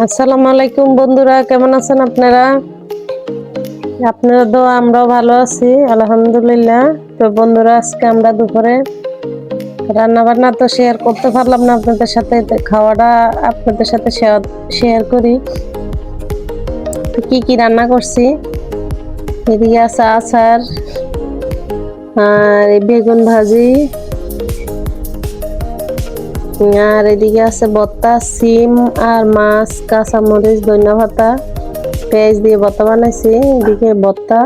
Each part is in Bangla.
আসসালামু আলাইকুম বন্ধুরা, কেমন আছেন আপনারা? আপনারা তো আমরাও ভালো আছি, আলহামদুলিল্লাহ। তো বন্ধুরা, আজকে আমরা দুপুরে রান্না বান্না তো শেয়ার করতে পারলাম না আপনাদের সাথে খাওয়াটা আপনাদের সাথে শেয়ার করি। তো কি কি রান্না করছি? এদিকে আছে আচার, আর বেগুন ভাজি আর এদিকে আছে বত্তা, সিম আর মাছ, কাঁচামরিচ ধনিয়া পাতা পেঁয়াজ দিয়ে বত্তা বানাইছি। এদিকে বত্তা,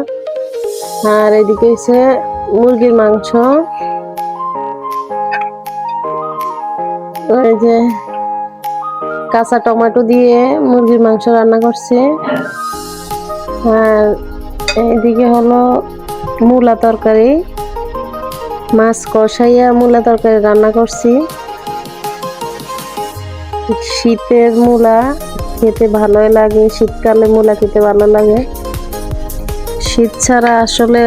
আর এদিকে হচ্ছে মুরগির মাংস। এই যে কাঁচা টমেটো দিয়ে মুরগির মাংস রান্না করছি। আর এইদিকে হলো মূলা তরকারি। মাছ কষাইয়া মূলা তরকারি রান্না করছি। শীতের মূলা খেতে ভালোই লাগে, শীতকালে মূলা খেতে ভালো লাগে। শীত ছাড়া আসলে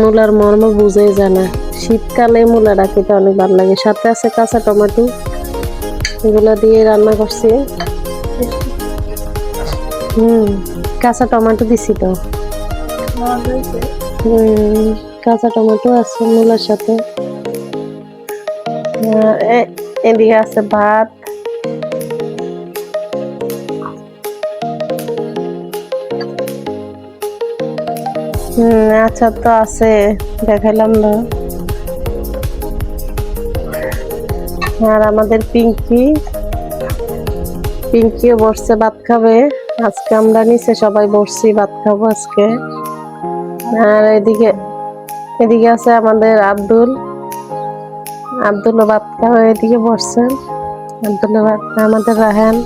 মূলার মর্ম বুঝেই যায় না। শীতকালে মূলাটা খেতে অনেক ভালো লাগে। সাথে আছে কাঁচা টমেটো। এগুলো দিয়ে রান্না করছি। হুম, কাঁচা টমেটো দিছি তো। কাঁচা টমেটো আছে মূলার সাথে। এদিকে আছে ভাত। আচ্ছা তো আছে, দেখাইলাম না। আর আমাদের পিঙ্কি, পিঙ্কিও বসছে, ভাত খাবে। আজকে আমরা নিচে সবাই বসছি, ভাত খাব আজকে। আর এদিকে এদিকে আছে আমাদের আব্দুল। আব্দুল ভাত খাবে, এদিকে বসছে। আব্দুল ভাত আমাদের রাহান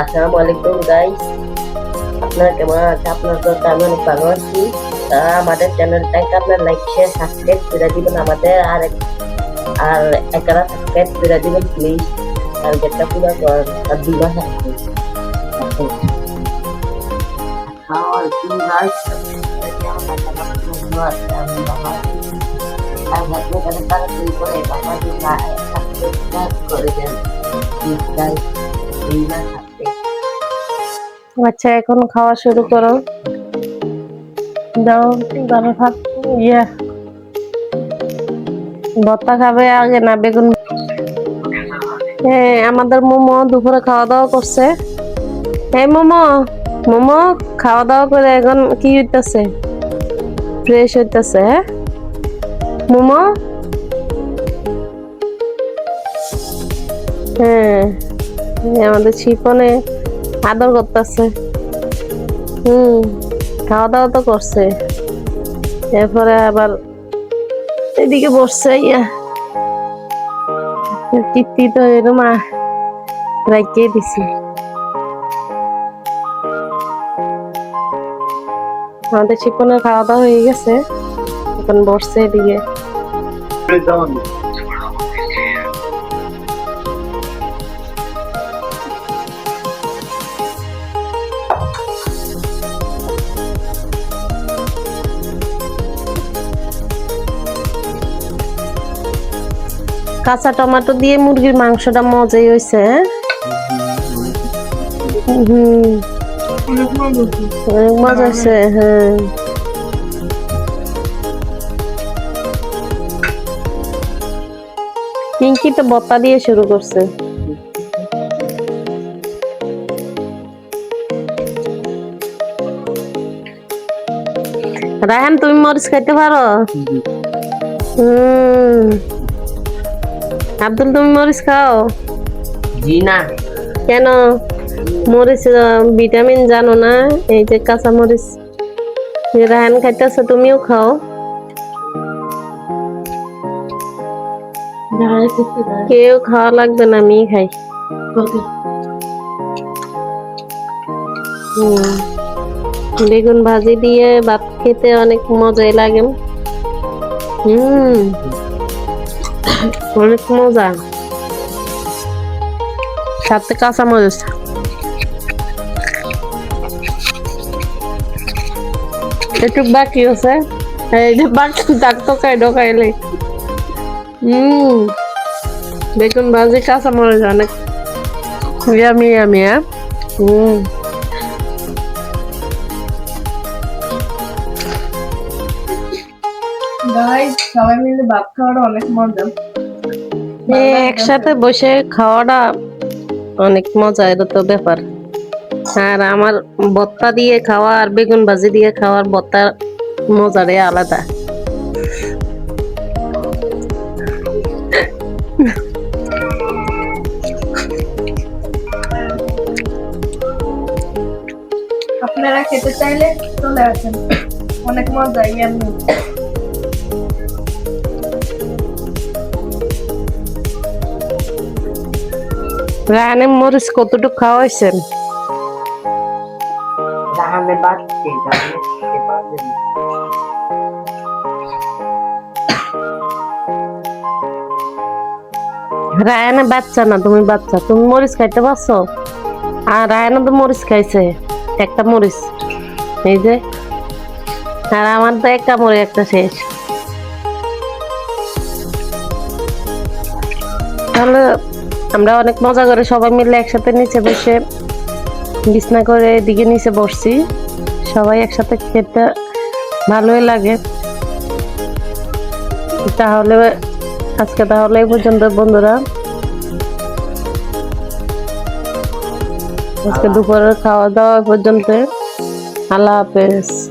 আসসালামু আলাইকুম গাইস আপনারা কেমন আছে? আপনার তো আমি অনেক ভালো আছি। আমাদের চ্যানেলটাকে আপনার লাইক শেয়ার সাবস্ক্রাইব করে দিবেন আমাদের। আর আর একরা সাবস্ক্রাইব করে দিবেন প্লিজ যেটা পুরো কর আর দুই মাস আছে। আসসালামু আলাইকুম আচ্ছা এখন খাওয়া শুরু করো। দাও দাও ভাত। ইয়া। ভর্তা খাবে আগে না বেগুন? হ্যাঁ আমাদের মোমো দুপুরে খাওয়া দাওয়া করছে। হ্যাঁ মোমো। মোমো খাওয়া দাওয়া করে এখন কি হইতেছে? ফ্রেশ হইতেছে হ্যাঁ? মোমো? হ্যাঁ আমাদের শিপনে আদর করতেছে। হুম খাওয়া দাওয়া তো করছে। এরপরে আবার এদিকে বসছে, ইয়া। তৃপ্তি তো এরকম রাখিয়ে দিছি। আমাদের শিপনের খাওয়া দাওয়া হয়ে গেছে। এখন বসছে এদিকে। কাঁচা টমেটো দিয়ে মুরগির মাংসটা মজাই হয়েছে হ্যাঁ? হুম। অনেক মজা হয়েছে হ্যাঁ। পিঙ্কি তো বত্তা দিয়ে শুরু করছে। রায়হান তুমি মরিচ খাইতে পারো? হুম। আব্দুল তুমি মরিচ খাও? জি না। কেন? মরিচ ভিটামিন জানো না? এই যে কাঁচা মরিচ যে রাহান খাইতেছো তুমিও খাও। কেউ খাওয়া লাগবে না আমি খাই। বেগুন ভাজি দিয়ে ভাত খেতে অনেক মজাই লাগে। হুম। অনেক মজা সাথে কাঁচা মরিচ একটু বাকি আছে এই যে বাকি থাকতো খাই ঢোকাইলে হুম বেগুন ভাজি কাঁচা মরিচ অনেক ইয়ামি ইয়ামি হ্যাঁ হুম গাইস সবাই মিলে ভাত খাওয়াটা অনেক মজা একসাথে বসে খাওয়াটা অনেক মজা এটা তো ব্যাপার। আর আমার ভত্তা দিয়ে খাওয়া আর বেগুন ভাজি দিয়ে খাওয়ার ভত্তার মজারে আলাদা। আপনারা খেতে চাইলে চলে আসেন। অনেক মজা ইয়ামি রায়নে মরিচ কতটুকু খাওয়াইছেন? না। রায়না বাচ্চা না তুমি বাচ্চা। তুমি মরিচ খাইতে পারছ? আর রায়না তো মরিচ খাইছে একটা মরিচ। এই যে আর আমার তো একটা মরিচ একটা শেষ। তাহলে আমরা অনেক মজা করে সবাই মিলে একসাথে নিচে বসে বিছনা করে এদিকে নিচে বসছি। সবাই একসাথে খেতে ভালোই লাগে। তাহলে, আজকে তাহলে এই পর্যন্ত বন্ধুরা। আজকে দুপুরের খাওয়া দাওয়া পর্যন্ত। আল্লাহ হাফেজ।